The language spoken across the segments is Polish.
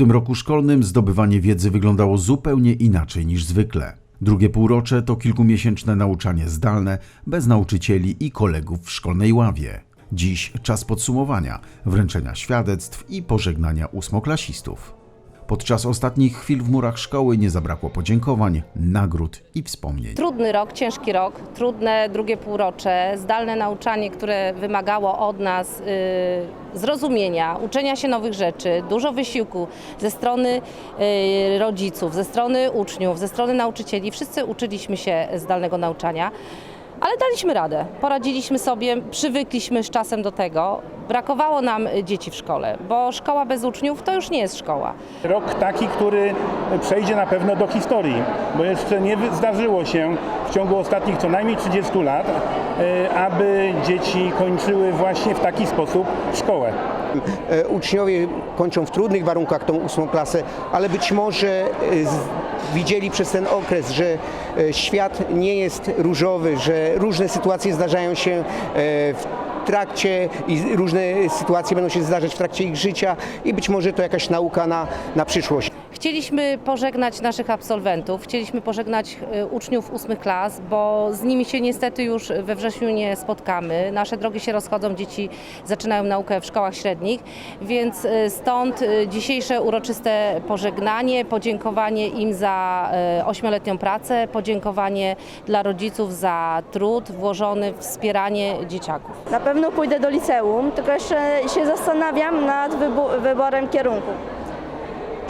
tym roku szkolnym zdobywanie wiedzy wyglądało zupełnie inaczej niż zwykle. Drugie półrocze to kilkumiesięczne nauczanie zdalne, bez nauczycieli i kolegów w szkolnej ławie. Dziś czas podsumowania, wręczenia świadectw i pożegnania ósmoklasistów. Podczas ostatnich chwil w murach szkoły nie zabrakło podziękowań, nagród i wspomnień. Trudny rok, ciężki rok, trudne drugie półrocze, zdalne nauczanie, które wymagało od nas y, zrozumienia, uczenia się nowych rzeczy, dużo wysiłku ze strony y, rodziców, ze strony uczniów, ze strony nauczycieli. Wszyscy uczyliśmy się zdalnego nauczania. Ale daliśmy radę, poradziliśmy sobie, przywykliśmy z czasem do tego. Brakowało nam dzieci w szkole, bo szkoła bez uczniów to już nie jest szkoła. Rok taki, który przejdzie na pewno do historii, bo jeszcze nie zdarzyło się w ciągu ostatnich co najmniej 30 lat, e, aby dzieci kończyły właśnie w taki sposób szkołę. E, Uczniowie kończą w trudnych warunkach tą ósmą klasę, ale być może e, widzieli przez ten okres, że e, świat nie jest różowy, że różne sytuacje zdarzają się w trakcie i różne sytuacje będą się zdarzać w trakcie ich życia i być może to jakaś nauka na, na przyszłość. Chcieliśmy pożegnać naszych absolwentów, chcieliśmy pożegnać e, uczniów ósmych klas, bo z nimi się niestety już we wrześniu nie spotkamy. Nasze drogi się rozchodzą, dzieci zaczynają naukę w szkołach średnich, więc e, stąd e, dzisiejsze uroczyste pożegnanie, podziękowanie im za ośmioletnią pracę, podziękowanie dla rodziców za trud włożony w wspieranie dzieciaków. Na pewno pójdę do liceum, tylko jeszcze się zastanawiam nad wyborem kierunku.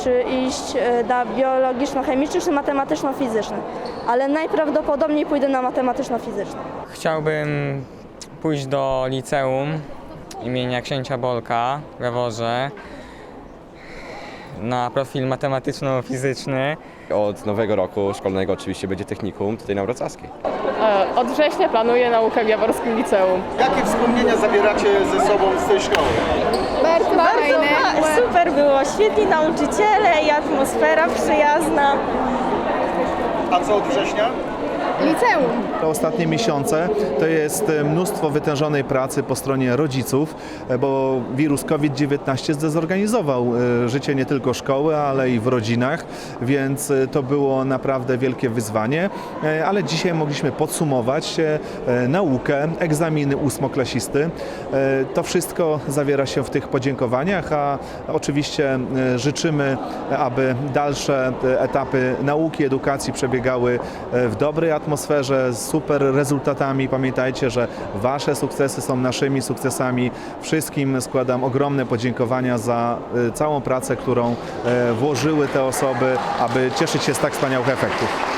Czy iść e, na biologiczno-chemiczny, czy matematyczno-fizyczny. Ale najprawdopodobniej pójdę na matematyczno-fizyczny. Chciałbym pójść do liceum imienia księcia Bolka w Jaworze na profil matematyczno-fizyczny. Od nowego roku szkolnego oczywiście będzie technikum tutaj na Wrocławskiej. E, Od września planuję naukę w Jaworskim Liceum. Jakie wspomnienia zabieracie ze sobą z tej szkoły? Bardzo fajne. Super było, świetni nauczyciele i atmosfera przyjazna. A co od września? Liceum. Ostatnie miesiące to jest e, mnóstwo wytężonej pracy po stronie rodziców, e, bo wirus COVID-19 zdezorganizował e, życie nie tylko szkoły, ale i w rodzinach, więc to było naprawdę wielkie wyzwanie, ale dzisiaj mogliśmy podsumować naukę, egzaminy ósmoklasisty. To wszystko zawiera się w tych podziękowaniach, a oczywiście życzymy, aby dalsze etapy nauki, edukacji przebiegały w dobrej atmosferze, z super rezultatami. Pamiętajcie, że Wasze sukcesy są naszymi sukcesami. Wszystkim składam ogromne podziękowania za e, całą pracę, którą e, włożyły te osoby, aby cieszyć się z tak wspaniałych efektów.